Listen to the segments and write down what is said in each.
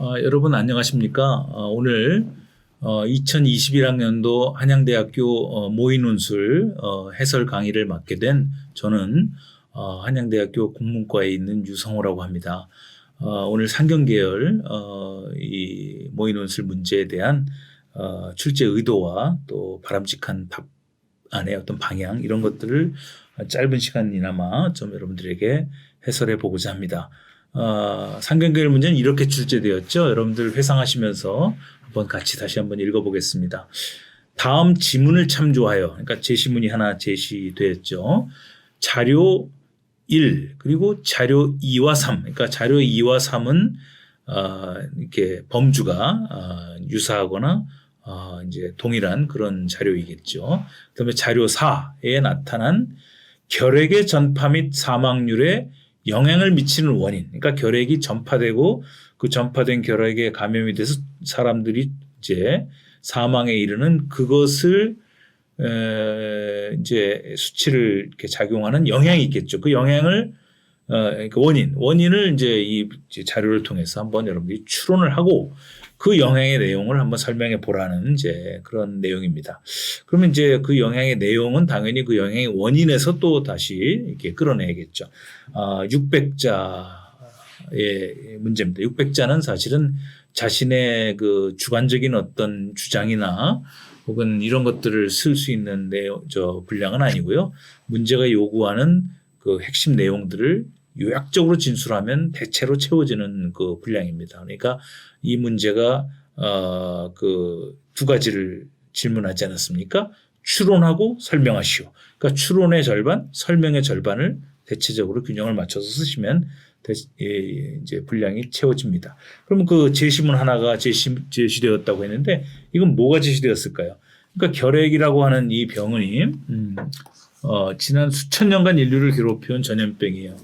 어, 여러분 안녕하십니까? 어, 오늘 어, 2021학년도 한양대학교 어, 모의논술 어, 해설 강의를 맡게 된 저는 어, 한양대학교 국문과에 있는 유성호라고 합니다. 어, 오늘 상경계열 어, 이 모의논술 문제에 대한 어, 출제 의도와 또 바람직한 답안의 어떤 방향 이런 것들을 짧은 시간이나마 좀 여러분들에게 해설해 보고자 합니다. 어, 상경계열 문제는 이렇게 출제되었죠. 여러분들 회상하시면서 한번 같이 다시 한번 읽어보겠습니다. 다음 지문을 참조하여, 그러니까 제시문이 하나 제시되었죠. 자료 1 그리고 자료 2와 3, 그러니까 자료 2와 3은 어, 이렇게 범주가 어, 유사하거나 어, 이제 동일한 그런 자료이겠죠. 그다음에 자료 4에 나타난 결핵의 전파 및 사망률에 영향을 미치는 원인. 그러니까 결핵이 전파되고 그 전파된 결핵에 감염이 돼서 사람들이 이제 사망에 이르는 그것을 에, 이제 수치를 이렇게 작용하는 영향이 있겠죠. 그 영향을 어, 그 원인, 원인을 이제 이 자료를 통해서 한번 여러분들이 추론을 하고 그 영향의 내용을 한번 설명해 보라는 이제 그런 내용입니다. 그러면 이제 그 영향의 내용은 당연히 그 영향의 원인에서 또 다시 이렇게 끌어내야겠죠. 아, 600자의 문제입니다. 600자는 사실은 자신의 그 주관적인 어떤 주장이나 혹은 이런 것들을 쓸 수 있는 내용, 저 분량은 아니고요. 문제가 요구하는 그 핵심 내용들을 요약적으로 진술하면 대체로 채워지는 그 분량입니다. 그러니까 이 문제가 어 그 두 가지를 질문하지 않았습니까? 추론하고 설명하시오. 그러니까 추론의 절반, 설명의 절반을 대체적으로 균형을 맞춰서 쓰시면 이제 분량이 채워집니다. 그러면 그 제시문 하나가 제시, 제시되었다고 했는데 이건 뭐가 제시되었을까요? 그러니까 결핵이라고 하는 이 병이 음, 어, 지난 수천 년간 인류를 괴롭혀온 전염병이에요.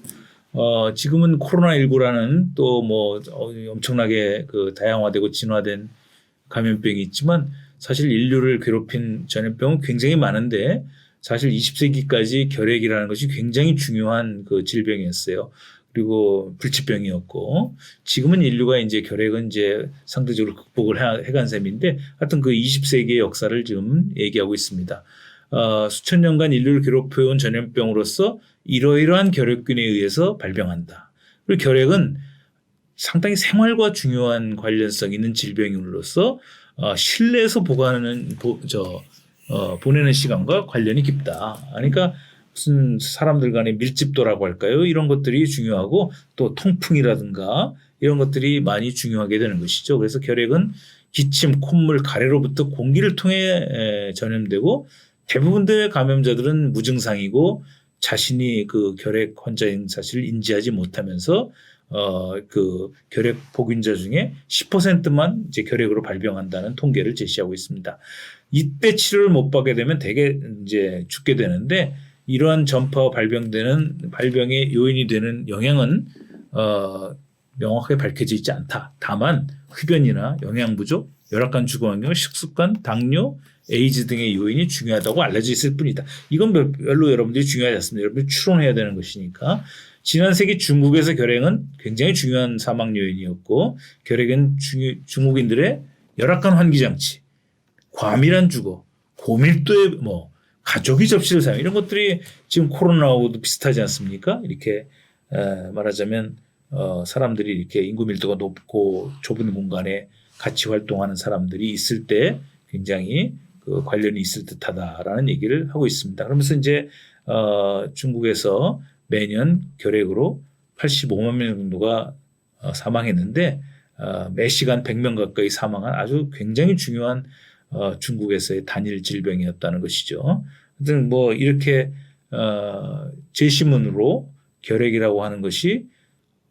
어, 지금은 코로나19라는 또 뭐 엄청나게 그 다양화되고 진화된 감염병이 있지만 사실 인류를 괴롭힌 전염병은 굉장히 많은데 사실 20세기까지 결핵이라는 것이 굉장히 중요한 그 질병이었어요. 그리고 불치병이었고 지금은 인류가 이제 결핵은 이제 상대적으로 극복을 해간 셈인데 하여튼 그 20세기의 역사를 지금 얘기하고 있습니다. 어, 수천 년간 인류를 괴롭혀온 전염병으로서 이러이러한 결핵균에 의해서 발병한다. 그리고 결핵은 상당히 생활과 중요한 관련성 있는 질병으로서 어, 실내에서 보관하는 보, 저, 어, 보내는 시간과 관련이 깊다. 그러니까 무슨 사람들 간의 밀집도라고 할까요? 이런 것들이 중요하고 또 통풍이라든가 이런 것들이 많이 중요하게 되는 것이죠. 그래서 결핵은 기침, 콧물, 가래로부터 공기를 통해 전염되고 대부분의 감염자들은 무증상이고 자신이 그 결핵 환자인 사실을 인지하지 못하면서 어 그 결핵 복균자 중에 10%만 이제 결핵으로 발병한다는 통계를 제시하고 있습니다. 이때 치료를 못 받게 되면 대개 이제 죽게 되는데 이러한 전파와 발병되는 발병의 요인이 되는 영향은 어 명확하게 밝혀져 있지 않다. 다만 흡연이나 영양 부족, 열악한 주거 환경, 식습관, 당뇨, 에이즈 등의 요인이 중요하다고 알려져 있을 뿐이다. 이건 별로 여러분들이 중요하지 않습니다. 여러분들이 추론해야 되는 것이니까. 지난 세기 중국에서 결핵은 굉장히 중요한 사망 요인이었고 결핵은 중, 중국인들의 열악한 환기장치, 과밀한 주거, 고밀도의 뭐 가족이 접시를 사용 이런 것들이 지금 코로나하고도 비슷하지 않습니까? 이렇게 에, 말하자면 어, 사람들이 이렇게 인구 밀도가 높고 좁은 공간에 같이 활동하는 사람들이 있을 때 굉장히 그 관련이 있을 듯하다라는 얘기를 하고 있습니다. 그러면서 이제 어, 중국에서 매년 결핵으로 85만 명 정도가 어, 사망했는데 어, 매 시간 100명 가까이 사망한 아주 굉장히 중요한 어, 중국에서의 단일 질병이었다는 것이죠. 하여튼 뭐 이렇게 어, 제시문으로 결핵이라고 하는 것이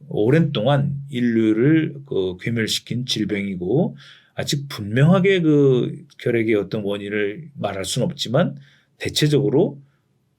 오랜 동안 인류를 그 괴멸시킨 질병이고 아직 분명하게 그 결핵의 어떤 원인을 말할 수는 없지만 대체적으로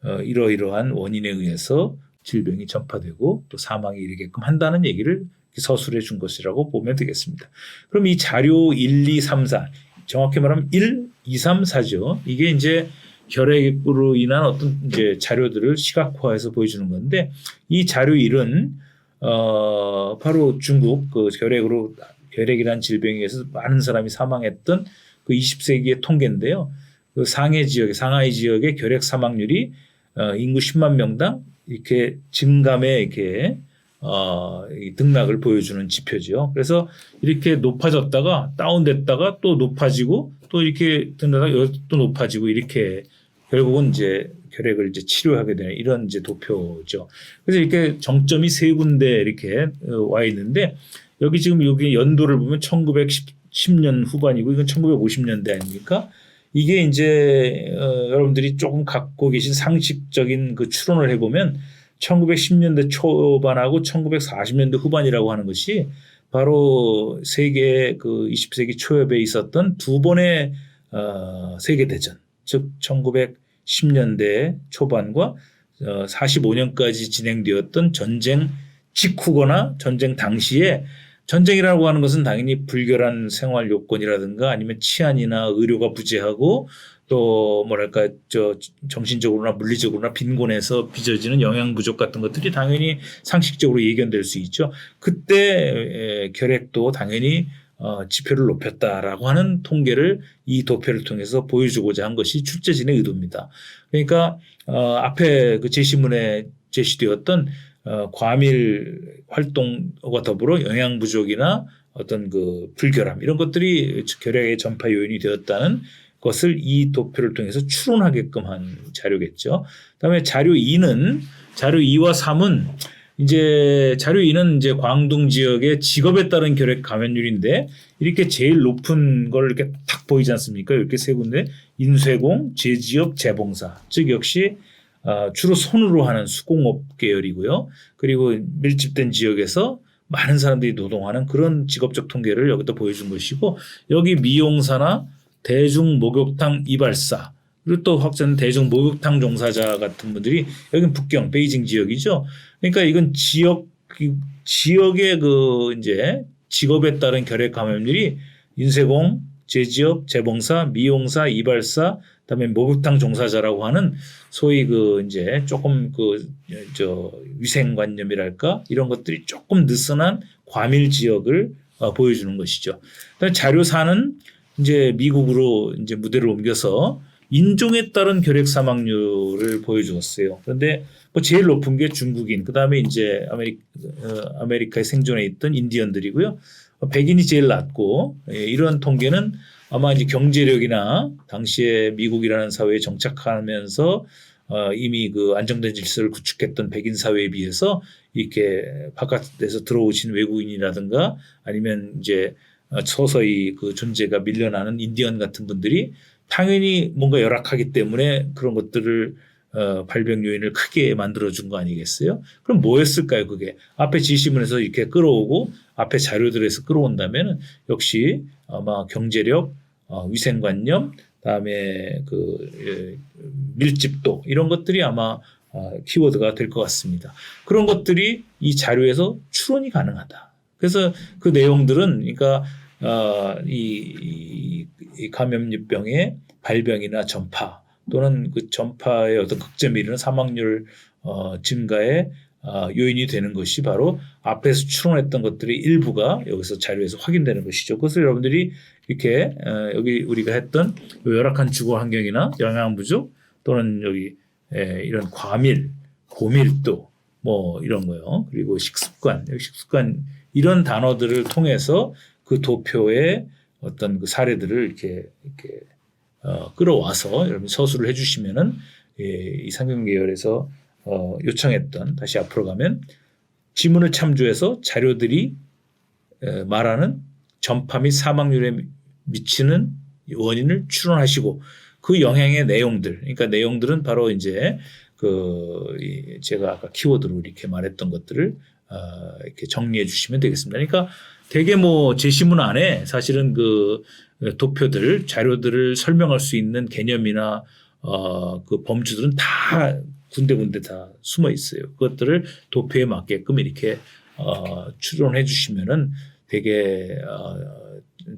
어, 이러이러한 원인에 의해서 질병이 전파되고 또 사망에 이르게끔 한다는 얘기를 서술해 준 것이라고 보면 되겠습니다. 그럼 이 자료 1, 2, 3, 4 정확히 말하면 1, 2, 3, 4죠. 이게 이제 결핵으로 인한 어떤 이제 자료들을 시각화해서 보여주는 건데 이 자료 1은 어 바로 중국 그 결핵으로 결핵이라는 질병에 의해서 많은 사람이 사망했던 그 20세기의 통계인데요. 그 상해 지역에 상하이 지역의 결핵 사망률이 어, 인구 10만 명당 이렇게 증감에 이렇게 어, 이 등락을 보여주는 지표죠. 그래서 이렇게 높아졌다가 다운됐다가 또 높아지고 또 이렇게 등락가 또 높아지고 이렇게 결국은 이제 결핵을 이제 치료하게 되는 이런 이제 도표죠. 그래서 이렇게 정점이 세 군데 이렇게 어, 와 있는데 여기 지금 여기 연도를 보면 1910년 후반이고 이건 1950년대 아닙니까? 이게 이제 어, 여러분들이 조금 갖고 계신 상식적인 그 추론을 해보면 1910년대 초반하고 1940년대 후반이라고 하는 것이 바로 세계 그 20세기 초엽에 있었던 두 번의 어, 세계 대전, 즉 1910년대 초반과 어, 45년까지 진행되었던 전쟁 직후거나 전쟁 당시에 전쟁이라고 하는 것은 당연히 불결한 생활 요건이라든가 아니면 치안이나 의료가 부재하고 또 뭐랄까 저 정신적으로나 물리적으로나 빈곤해서 빚어지는 영양 부족 같은 것들이 당연히 상식적으로 예견될 수 있죠. 그때 에, 결핵도 당연히 어, 지표를 높였다라고 하는 통계를 이 도표를 통해서 보여주고자 한 것이 출제진의 의도입니다. 그러니까 어, 앞에 그 제시문에 제시되었던 어, 과밀 활동과 더불어 영양 부족이나 어떤 그 불결함 이런 것들이 결핵의 전파 요인이 되었다는 것을 이 도표를 통해서 추론하게끔 한 자료겠죠. 그다음에 자료 2는 자료 2와 3은 이제 자료 2는 이제 광둥 지역의 직업에 따른 결핵 감염률인데 이렇게 제일 높은 걸 이렇게 탁 보이지 않습니까? 이렇게 세 군데 인쇄공, 제지업, 재봉사 즉 역시 어, 주로 손으로 하는 수공업 계열이고요. 그리고 밀집된 지역에서 많은 사람들이 노동하는 그런 직업적 통계를 여기다 보여준 것이고 여기 미용사나 대중 목욕탕 이발사 그리고 또 확전 대중 목욕탕 종사자 같은 분들이 여기는 북경 베이징 지역이죠. 그러니까 이건 지역 지역의 그 이제 직업에 따른 결핵 감염률이 인쇄공, 제지업, 재봉사, 미용사, 이발사, 그다음에 목욕탕 종사자라고 하는 소위 그 이제 조금 그 저 위생관념이랄까 이런 것들이 조금 느슨한 과밀 지역을 어, 보여주는 것이죠. 자료사는 이제 미국으로 이제 무대를 옮겨서 인종에 따른 결핵 사망률을 보여주었어요. 그런데 뭐 제일 높은 게 중국인, 그 다음에 이제 아메리, 어, 아메리카에 생존해 있던 인디언들이고요. 백인이 제일 낮고 예, 이런 통계는 아마 이제 경제력이나 당시에 미국이라는 사회에 정착하면서 어, 이미 그 안정된 질서를 구축했던 백인 사회에 비해서 이렇게 바깥에서 들어오신 외국인이라든가 아니면 이제 어, 서서히 그 존재가 밀려나는 인디언 같은 분들이 당연히 뭔가 열악하기 때문에 그런 것들을 어, 발병 요인을 크게 만들어준 거 아니겠어요? 그럼 뭐였을까요, 그게? 앞에 지시문에서 이렇게 끌어오고 앞에 자료들에서 끌어온다면 역시 아마 경제력, 어, 위생관념, 다음에 그 예, 밀집도 이런 것들이 아마 어, 키워드가 될 것 같습니다. 그런 것들이 이 자료에서 추론이 가능하다. 그래서 그 내용들은 그러니까 어, 이, 이 감염병의 발병이나 전파 또는 그 전파의 어떤 극점에 이르는 사망률 어, 증가에 어, 요인이 되는 것이 바로 앞에서 추론했던 것들의 일부가 여기서 자료에서 확인되는 것이죠. 그것을 여러분들이 이렇게 어, 여기 우리가 했던 열악한 주거 환경이나 영양 부족 또는 여기 에, 이런 과밀, 고밀도 뭐 이런 거요. 그리고 식습관, 식습관 이런 단어들을 통해서 그 도표의 어떤 그 사례들을 이렇게 이렇게 어, 끌어와서 여러분 서술을 해주시면은 예, 이 상경 계열에서 어, 요청했던 다시 앞으로 가면 지문을 참조해서 자료들이 에, 말하는 전파 및 사망률에 미치는 원인을 추론하시고 그 영향의 내용들, 그러니까 내용들은 바로 이제 그 이, 제가 아까 키워드로 이렇게 말했던 것들을 어, 이렇게 정리해 주시면 되겠습니다. 그러니까 되게 뭐 제시문 안에 사실은 그 도표들 자료들을 설명할 수 있는 개념이나 어, 그 범주들은 다 군데군데 다 숨어 있어요. 그것들을 도표에 맞게끔 이렇게 어, 추론해 주시면은 되게 어,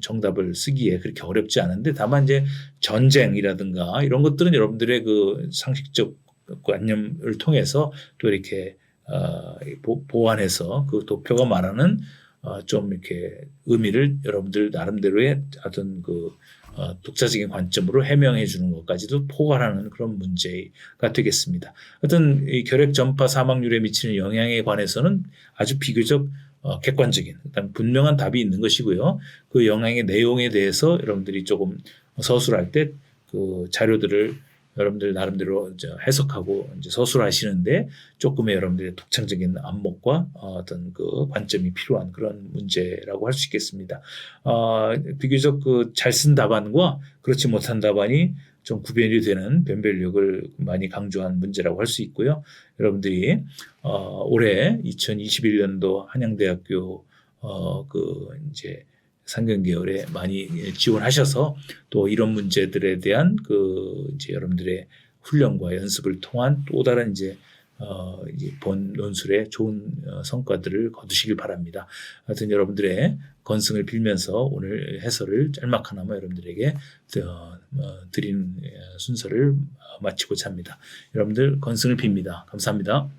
정답을 쓰기에 그렇게 어렵지 않은데 다만 이제 전쟁이라든가 이런 것들은 여러분들의 그 상식적 관념을 통해서 또 이렇게 어, 보, 보완해서 그 도표가 말하는 어, 좀 이렇게 의미를 여러분들 나름대로의 어떤 그 어, 독자적인 관점으로 해명해 주는 것까지도 포괄하는 그런 문제가 되겠습니다. 어떤 이 결핵 전파 사망률에 미치는 영향에 관해서는 아주 비교적 어, 객관적인 일단 분명한 답이 있는 것이고요. 그 영향의 내용에 대해서 여러분들이 조금 서술할 때 그 자료들을 여러분들 나름대로 해석하고 이제 서술하시는데 조금의 여러분들의 독창적인 안목과 어, 어떤 그 관점이 필요한 그런 문제라고 할 수 있겠습니다. 어, 비교적 그 잘 쓴 답안과 그렇지 못한 답안이 좀 구별이 되는 변별력을 많이 강조한 문제라고 할 수 있고요. 여러분들이 어, 올해 2021년도 한양대학교 어, 그 이제 상경계열에 많이 지원하셔서 또 이런 문제들에 대한 그 이제 여러분들의 훈련과 연습을 통한 또 다른 이제 어, 이제 본 논술의 좋은 어, 성과들을 거두시길 바랍니다. 하여튼 여러분들의 건승을 빌면서 오늘 해설을 짤막하나마 여러분들에게 어, 어, 드리는 어, 순서를 마치고자 합니다. 여러분들 건승을 빕니다. 감사합니다.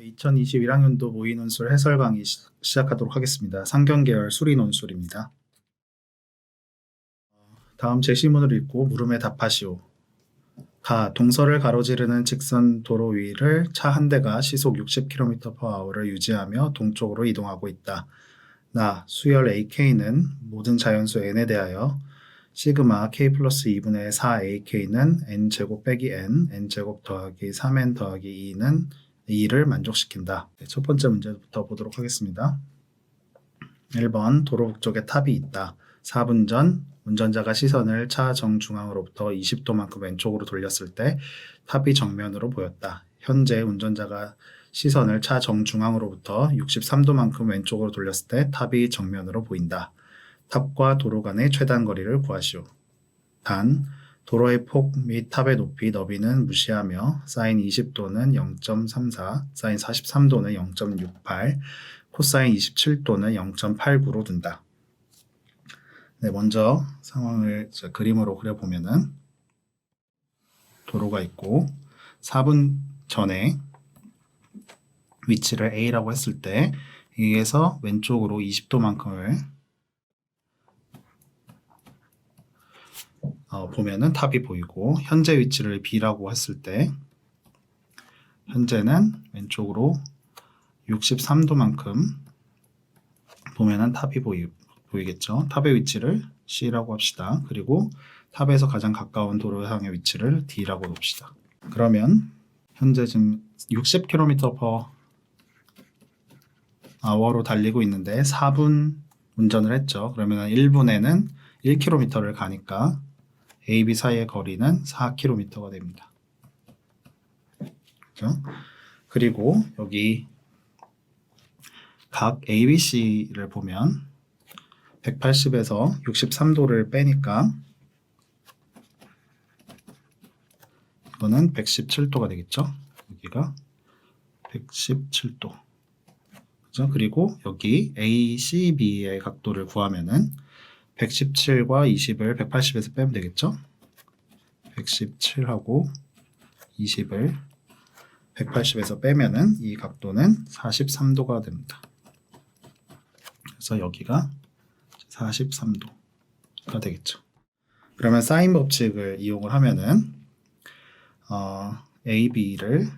2021학년도 모의 논술 해설 강의 시- 시작하도록 하겠습니다. 상경계열 수리 논술입니다. 어, 다음 제시문을 읽고 물음에 답하시오. 가 동서를 가로지르는 직선 도로 위를 차 한 대가 시속 60km/h를 유지하며 동쪽으로 이동하고 있다. 나 수열 AK는 모든 자연수 n에 대하여 시그마 k 플러스 2분의 4ak는 n 제곱 빼기 n, n 제곱 더하기 3n 더하기 2는 2를 만족시킨다. 네, 첫 번째 문제부터 보도록 하겠습니다. 1번 도로 북쪽에 탑이 있다. 4분 전 운전자가 시선을 차 정중앙으로부터 20도만큼 왼쪽으로 돌렸을 때 탑이 정면으로 보였다. 현재 운전자가 시선을 차 정중앙으로부터 63도만큼 왼쪽으로 돌렸을 때 탑이 정면으로 보인다. 탑과 도로 간의 최단 거리를 구하시오. 단 도로의 폭 및 탑의 높이, 너비는 무시하며 사인 20도는 0.34, 사인 43도는 0.68, 코사인 27도는 0.89로 둔다. 네, 먼저 상황을 저 그림으로 그려보면은 도로가 있고 4분 전에 위치를 A라고 했을 때 A에서 왼쪽으로 20도만큼을 어, 보면은 탑이 보이고 현재 위치를 B라고 했을 때 현재는 왼쪽으로 63도만큼 보면은 탑이 보이, 보이겠죠. 탑의 위치를 C라고 합시다. 그리고 탑에서 가장 가까운 도로상의 위치를 D라고 놓읍시다. 그러면 현재 지금 60km/h로 달리고 있는데 4분 운전을 했죠. 그러면 1분에는 1km를 가니까 A, B 사이의 거리는 4km가 됩니다. 그리고 여기 각 A, B, C를 보면 180에서 63도를 빼니까 이거는 117도가 되겠죠? 여기가 117도. 그죠? 그리고 여기 A, C, B의 각도를 구하면은 117과 20을 180에서 빼면 되겠죠? 117하고 20을 180에서 빼면은 이 각도는 43도가 됩니다. 그래서 여기가 43도가 되겠죠. 그러면 사인 법칙을 이용을 하면은 어, AB를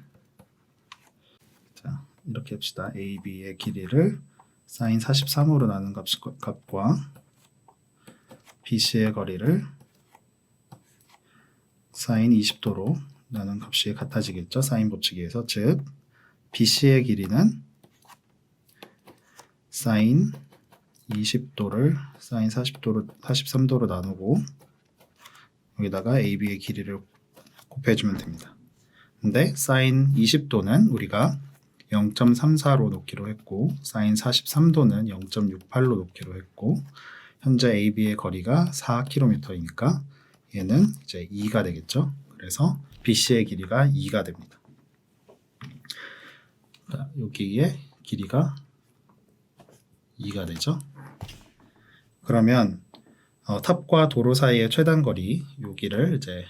자, 이렇게 합시다. AB의 길이를 사인 43으로 나눈 값, 값과 BC의 거리를 사인 20도로 나눈 값이 같아지겠죠. 사인 의해서 즉 BC의 길이는 사인 20도를 사인 40도로 43도로 나누고 여기다가 AB의 길이를 곱해주면 됩니다. 근데 사인 20도는 우리가 0.34로 놓기로 했고 사인 43도는 0.68로 놓기로 했고 현재 AB의 거리가 4km이니까 얘는 이제 2가 되겠죠. 그래서 BC의 길이가 2가 됩니다. 자, 여기에 길이가 2가 되죠. 그러면 어, 탑과 도로 사이의 최단 거리 여기를 이제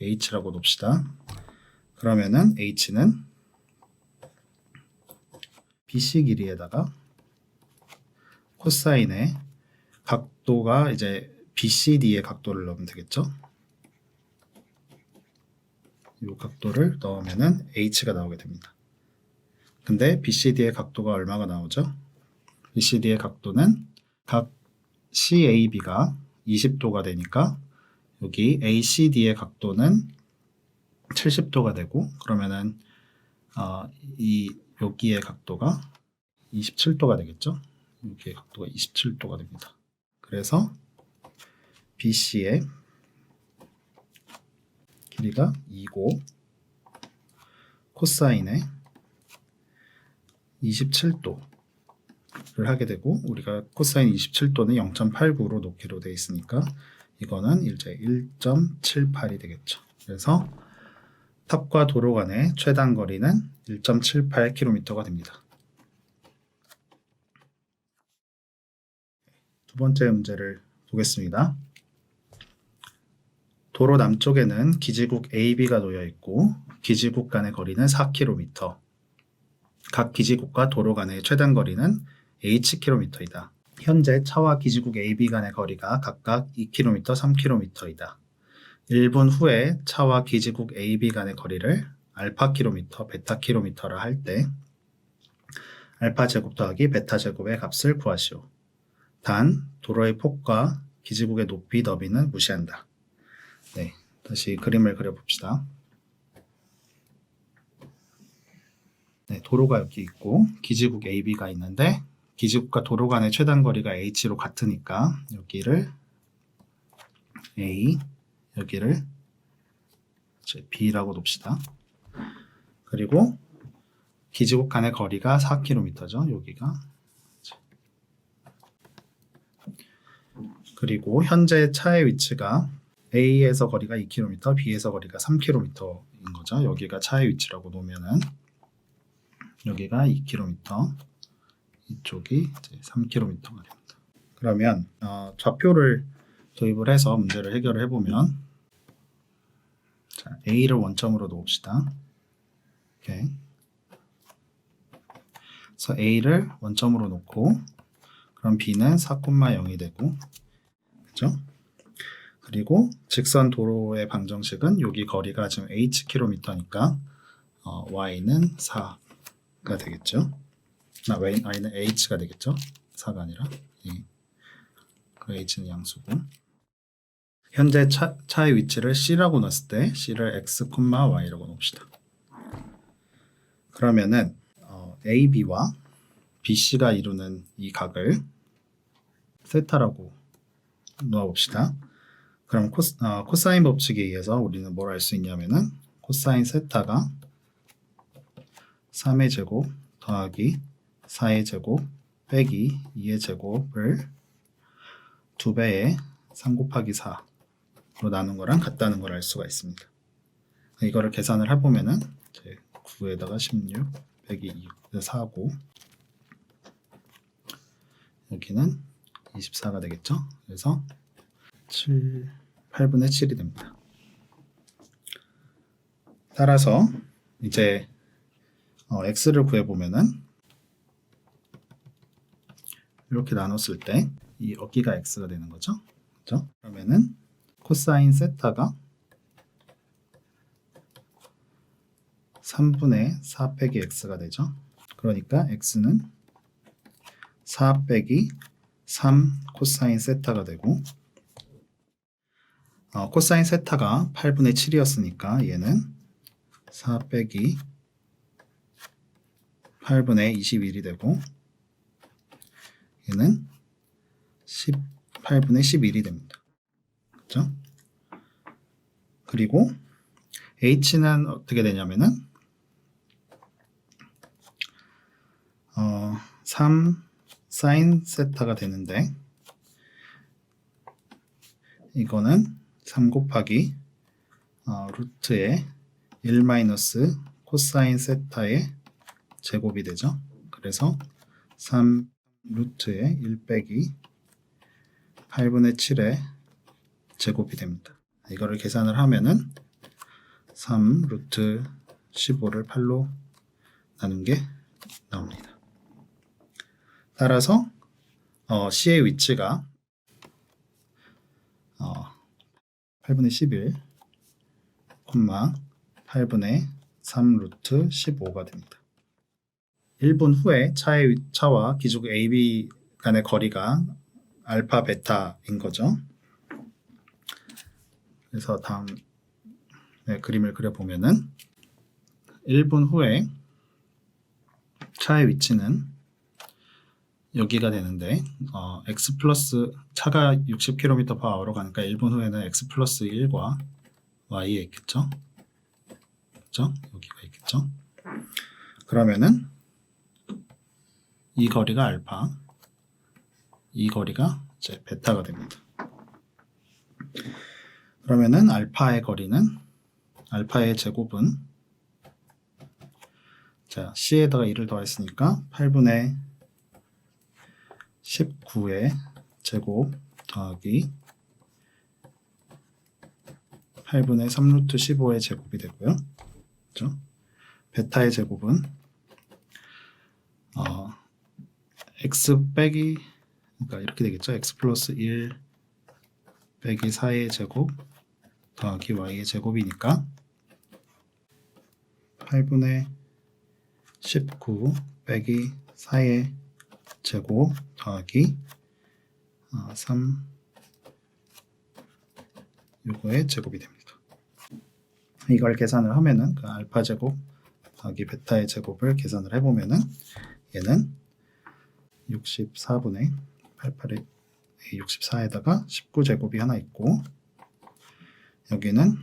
h라고 놉시다. 그러면은 h는 BC 길이에다가 코사인의 각도가 이제 BCD의 각도를 넣으면 되겠죠? 이 각도를 넣으면은 h가 나오게 됩니다. 근데 BCD의 각도가 얼마가 나오죠? BCD의 각도는 각 CAB가 20도가 되니까 여기 ACD의 각도는 70도가 되고 그러면은 어, 이 여기의 각도가 27도가 되겠죠? 여기의 각도가 27도가 됩니다. 그래서 BC의 길이가 2고 코사인의 27도를 하게 되고 우리가 코사인 27도는 0.89로 놓기로 되어 있으니까 이거는 이제 1.78이 되겠죠. 그래서 탑과 도로 간의 최단 거리는 1.78km가 됩니다. 두 번째 문제를 보겠습니다. 도로 남쪽에는 기지국 AB가 놓여 있고 기지국 간의 거리는 4km. 각 기지국과 도로 간의 최단 거리는 hkm이다. 현재 차와 기지국 AB 간의 거리가 각각 2km, 3km이다. 1분 후에 차와 기지국 AB 간의 거리를 알파 킬로미터, 베타 킬로미터라 할 때 알파 제곱 더하기 베타 제곱의 값을 구하시오. 단 도로의 폭과 기지국의 높이 너비는 무시한다. 네, 다시 그림을 그려봅시다. 네, 도로가 여기 있고 기지국 AB가 있는데 기지국과 도로 간의 최단 거리가 h로 같으니까 여기를 a 여기를 b라고 둡시다. 그리고 기지국 간의 거리가 4km죠. 여기가 그리고 현재 차의 위치가 A에서 거리가 2km, B에서 거리가 3km인 거죠. 여기가 차의 위치라고 놓으면은 여기가 2km, 이쪽이 이제 3km가 됩니다. 그러면 어, 좌표를 도입을 해서 문제를 해결을 해보면 자, A를 원점으로 놓읍시다. 이렇게. 그래서 A를 원점으로 놓고 그럼 B는 4,0이 되고 그죠? 그리고 직선 도로의 방정식은 여기 거리가 지금 hkm니까 어, y는 4가 되겠죠. 아, y, y는 h가 되겠죠. 4가 아니라 예. 그 h는 양수고 현재 차, 차의 위치를 c라고 놨을 때 c를 x, y라고 놓읍시다. 그러면은 어, AB와 BC가 이루는 이 각을 세타라고 놓아봅시다. 그럼 코스, 어, 코사인 법칙에 의해서 우리는 뭘 알 수 있냐면은 코사인 세타가 3의 제곱 더하기 4의 제곱 빼기 2의 제곱을 2배의 3 곱하기 4로 나눈 거랑 같다는 걸 알 수가 있습니다. 이거를 계산을 해보면은 이제 9에다가 16 빼기 2, 4고 여기는 24가 되겠죠. 그래서 7, 8분의 7이 됩니다. 따라서 이제 어, x를 구해보면은 이렇게 나눴을 때 이 어기가 x가 되는 거죠. 그죠? 그러면은 코사인 세타가 3분의 4 빼기 x가 되죠. 그러니까 x는 4 빼기 3 코사인 세타가 되고 어, 코사인 세타가 8분의 7이었으니까 얘는 4 빼기 8분의 21이 되고 얘는 18분의 11이 됩니다. 그렇죠? 그리고 h는 어떻게 되냐면은 어, 3 사인 세타가 되는데 이거는 3 곱하기 어, 루트의 1 마이너스 코사인 세타의 제곱이 되죠. 그래서 3 루트의 1 빼기 8분의 7의 제곱이 됩니다. 이거를 계산을 하면은 3 루트 15를 8로 나눈 게 나옵니다. 따라서 어, C의 위치가 어, 8분의 11, 콤마 8분의 3 루트 15가 됩니다. 1분 후에 차의 위- 차와 기적 AB 간의 거리가 알파 베타인 거죠. 그래서 다음 네, 그림을 그려보면은 1분 후에 차의 위치는 여기가 되는데 어, x 플러스 차가 60km/h로 가니까 1분 후에는 x 플러스 1과 y에 있겠죠. 그죠? 여기가 있겠죠. 그러면은 이 거리가 알파, 이 거리가 이제 베타가 됩니다. 그러면은 알파의 거리는 알파의 제곱은 자 c에다가 2를 더했으니까 8분의 19의 제곱 더하기 8분의 3루트 15의 제곱이 되고요. 그죠? 베타의 제곱은 어, x 빼기 그러니까 이렇게 되겠죠. x 플러스 1 빼기 4의 제곱 더하기 y의 제곱이니까 8분의 19 빼기 4의 제곱 더하기 어, 3 요거의 제곱이 됩니다. 이걸 계산을 하면은 그 알파 제곱 더하기 베타의 제곱을 계산을 해보면은 얘는 64분의 88의 64에다가 19 제곱이 하나 있고 여기는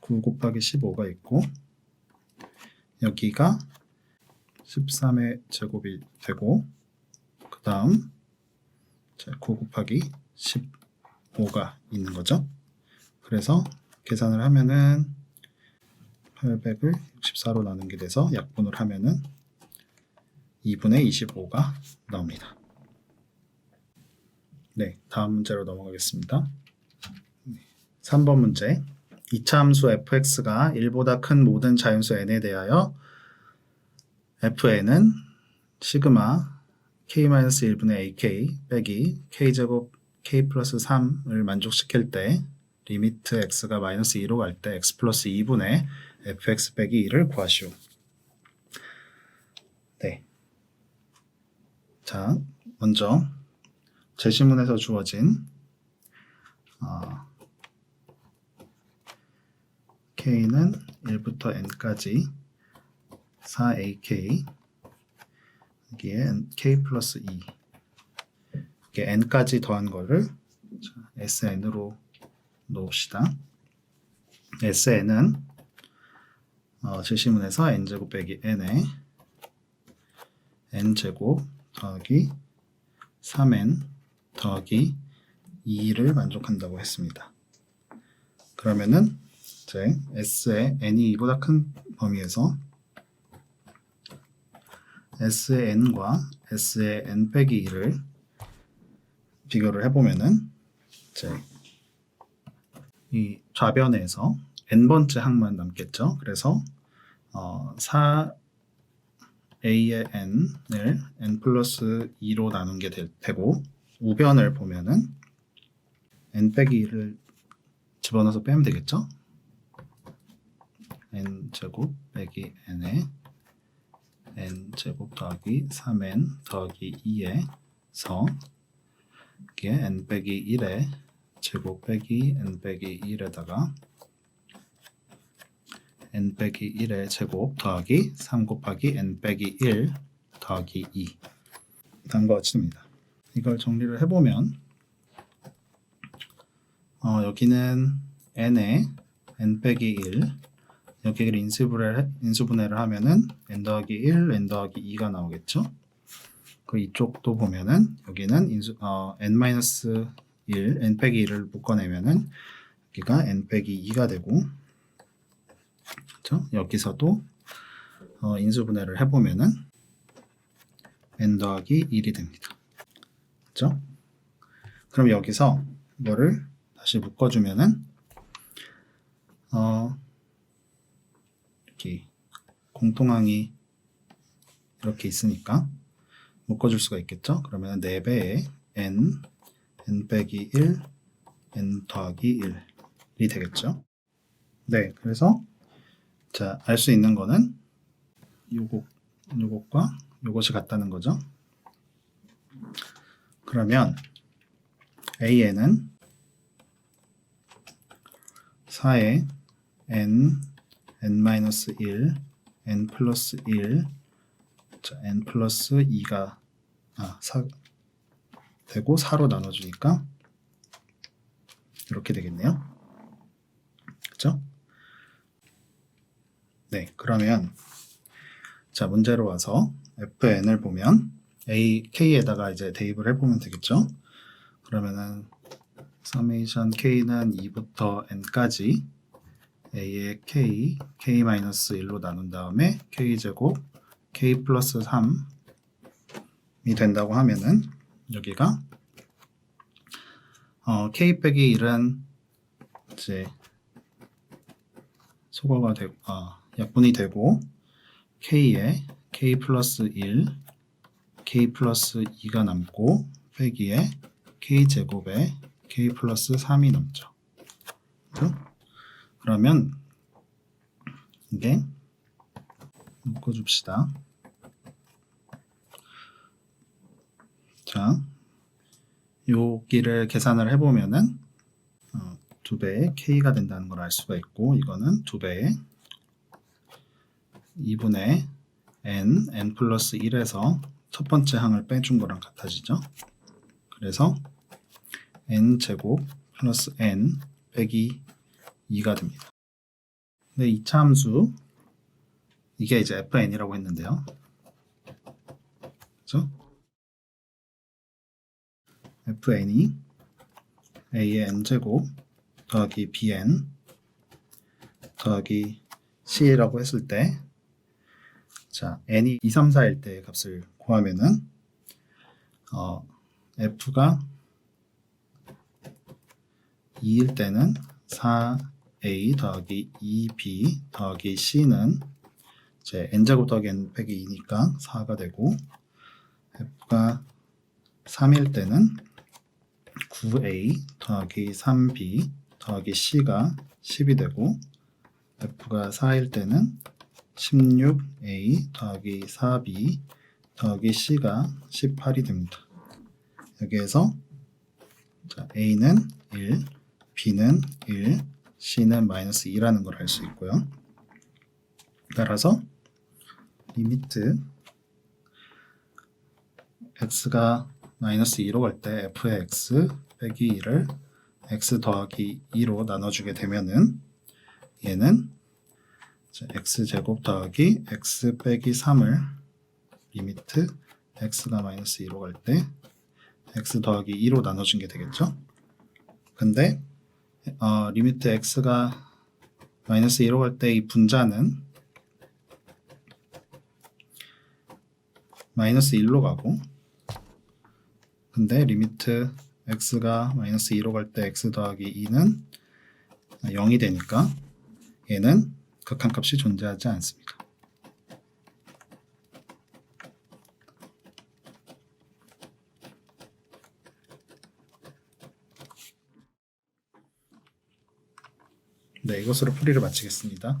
9 곱하기 15가 있고 여기가 13의 제곱이 되고 그 다음 9 곱하기 15가 있는 거죠. 그래서 계산을 하면은 800을 64로 나눈 게 돼서 약분을 하면은 2분의 25가 나옵니다. 네, 다음 문제로 넘어가겠습니다. 3번 문제. 이차 함수 fx가 1보다 큰 모든 자연수 n에 대하여 fn은 시그마 k-1분의 ak 빼기 k제곱 k 플러스 3을 만족시킬 때 리미트 x가 마이너스 2로 갈 때 x 플러스 2분의 fx 빼기 2를 구하시오. 네. 자, 먼저 제시문에서 주어진 어, k는 1부터 n까지 4ak 여기에 n- k 플러스 2 이게 n까지 더한 거를 자, sn으로 놓읍시다. sn은 어, 제시문에서 n제곱 빼기 n에 n제곱 더하기 3n 더하기 2를 만족한다고 했습니다. 그러면은 이제 s의 n이 2보다 큰 범위에서 s의 n과 s의 n 빼기 2를 비교를 해보면은 이제 이 좌변에서 n번째 항만 남겠죠. 그래서 어, 4a의 n을 n 플러스 2로 나눈 게 될 테고 우변을 보면은 n 빼기 2를 집어넣어서 빼면 되겠죠. n 제곱 빼기 n에 n 제곱 더하기 3n 더하기 2에서 이게 n 빼기 1에 제곱 빼기 n 빼기 1에다가 n 빼기 1의 제곱 더하기 3 곱하기 n 빼기 1 더하기 2 다음과 같이 됩니다. 이걸 정리를 해보면 어, 여기는 n에 n 빼기 1 여기를 인수분해를, 인수분해를 하면은 n 더하기 1, n 더하기 2가 나오겠죠. 그 이쪽도 보면은 여기는 인수, 어, n 마이너스 1, n 빼기 1을 묶어내면은 여기가 n 빼기 2가 되고 그렇죠? 여기서도 어, 인수분해를 해보면은 n 더하기 1이 됩니다. 그렇죠? 그럼 여기서 이거를 다시 묶어주면은 어, 공통항이 이렇게 있으니까 묶어줄 수가 있겠죠? 그러면 4배의 n, n 빼기 1, n 더하기 1이 되겠죠? 네, 그래서 자, 알 수 있는 거는 요것, 요것과 요것이 같다는 거죠. 그러면 AN은 4의 n, n-1, n 플러스 1, 자, n 플러스 2가 아, 4 되고 4로 나눠주니까 이렇게 되겠네요. 그렇죠? 네, 그러면 자 문제로 와서 fn을 보면 a k에다가 이제 대입을 해보면 되겠죠. 그러면은 summation k는 2부터 n까지 a의 k, k-1로 나눈 다음에 k제곱 k 플러스 3이 된다고 하면은 여기가 어, k 빼기 1은 이제 소거가 되고 아, 약분이 되고 k에 k 플러스 1, k 플러스 2가 남고 빼기에 k 제곱에 k 플러스 3이 남죠. 그죠? 그러면 이게 묶어줍시다. 자, 여기를 계산을 해보면은 어, 두 배의 k가 된다는 걸 알 수가 있고 이거는 두 배의 2분의 n, n 플러스 1에서 첫 번째 항을 빼준 거랑 같아지죠. 그래서 n 제곱 플러스 n 빼기 2가 됩니다. 근데 이 참수 이게 이제 fn이라고 했는데요. 그죠? fn이 a의 n제곱 더하기 bn 더하기 c라고 했을 때 자, n이 2, 3, 4일 때 값을 구하면은 어, f가 2일 때는 4a 더하기 2b 더하기 c는 이제 n제곱 더하기 n 빼기 2니까 4가 되고 f가 3일 때는 9a 더하기 3b 더하기 c가 10이 되고 f가 4일 때는 16a 더하기 4b 더하기 c가 18이 됩니다. 여기에서 자, a는 1, b는 1, c는 마이너스 2라는 걸 알 수 있고요. 따라서 리미트 x가 마이너스 2로 갈 때 f의 x 빼기 2를 x 더하기 2로 나눠주게 되면은 얘는 자, x 제곱 더하기 x 빼기 3을 리미트 x가 마이너스 2로 갈 때 x 더하기 2로 나눠준 게 되겠죠? 근데 어, 리미트 x가 마이너스 2로 갈 때 이 분자는 마이너스 1로 가고 근데 리미트 x가 마이너스 2로 갈 때 x 더하기 2는 0이 되니까 얘는 극한값이 존재하지 않습니다. 네, 이것으로 풀이를 마치겠습니다.